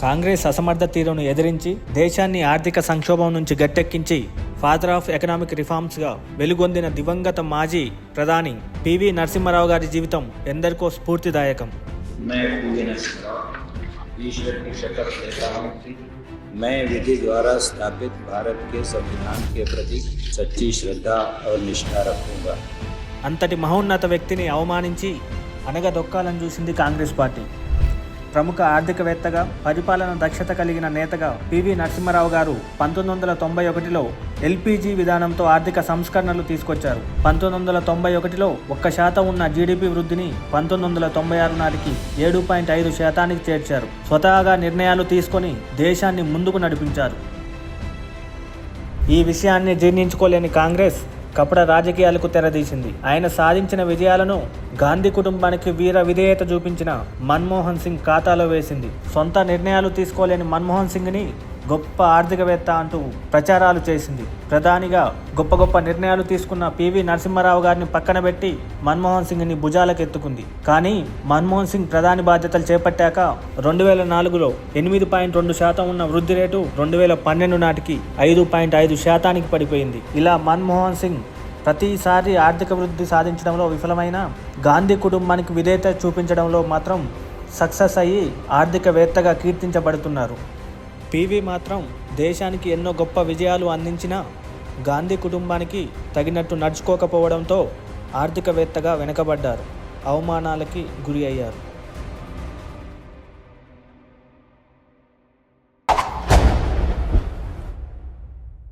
కాంగ్రెస్ అసమర్థ తీరును ఎదిరించి దేశాన్ని ఆర్థిక సంక్షోభం నుంచి గట్టెక్కించి ఫాదర్ ఆఫ్ ఎకనామిక్ రిఫార్మ్స్గా వెలుగొందిన దివంగత మాజీ ప్రధాని పివి నరసింహారావు గారి జీవితం ఎందరికో స్ఫూర్తిదాయకం मैं पूज्य नरसिंहराव ईश्वर की शपथ लेता हूँ मैं विधि द्वारा स्थापित भारत के संविधान के प्रति सच्ची श्रद्धा और निष्ठा रखूंगा అంతటి మహోన్నత వ్యక్తిని అవమానించి అనగదొక్కాలని చూసింది కాంగ్రెస్ పార్టీ ప్రముఖ ఆర్థికవేత్తగా పరిపాలన దక్షత కలిగిన నేతగా పివి నరసింహారావు గారు పంతొమ్మిది వందల తొంభై ఒకటిలో ఎల్పిజి విధానంతో ఆర్థిక సంస్కరణలు తీసుకొచ్చారు. పంతొమ్మిది వందల తొంభై ఒకటిలో ఒక్క శాతం ఉన్న జీడిపి వృద్ధిని పంతొమ్మిది వందల తొంభై ఆరు నాటికి ఏడు పాయింట్ ఐదు శాతానికి చేర్చారు. స్వతహాగా నిర్ణయాలు తీసుకొని దేశాన్ని ముందుకు నడిపించారు. ఈ విషయాన్ని జీర్ణించుకోలేని కాంగ్రెస్ కపట రాజకీయాలకు తెరదీసింది. ఆయన సాధించిన విజయాలను గాంధీ కుటుంబానికి వీర విధేయత చూపించిన మన్మోహన్ సింగ్ ఖాతాలో వేసింది. సొంత నిర్ణయాలు తీసుకోలేని మన్మోహన్ సింగ్ని గొప్ప ఆర్థికవేత్త అంటూ ప్రచారాలు చేసింది. ప్రధానిగా గొప్ప గొప్ప నిర్ణయాలు తీసుకున్న పివి నరసింహారావు గారిని పక్కన పెట్టి మన్మోహన్ సింగ్ని భుజాలకెత్తుకుంది. కానీ మన్మోహన్ సింగ్ ప్రధాని బాధ్యతలు చేపట్టాక రెండు వేల నాలుగులో ఎనిమిది పాయింట్ రెండు శాతం ఉన్న వృద్ధి రేటు రెండు వేల పన్నెండు నాటికి ఐదు పాయింట్ ఐదు శాతానికి పడిపోయింది. ఇలా మన్మోహన్ సింగ్ ప్రతిసారి ఆర్థిక వృద్ధి సాధించడంలో విఫలమైన గాంధీ కుటుంబానికి విధేయత చూపించడంలో మాత్రం సక్సెస్ అయ్యి ఆర్థికవేత్తగా కీర్తించబడుతున్నారు. పివి మాత్రం దేశానికి ఎన్నో గొప్ప విజయాలు అందించినా గాంధీ కుటుంబానికి తగినట్టు నడుచుకోకపోవడంతో ఆర్థికవేత్తగా వెనకబడ్డారు. అవమానాలకి గురి అయ్యారు.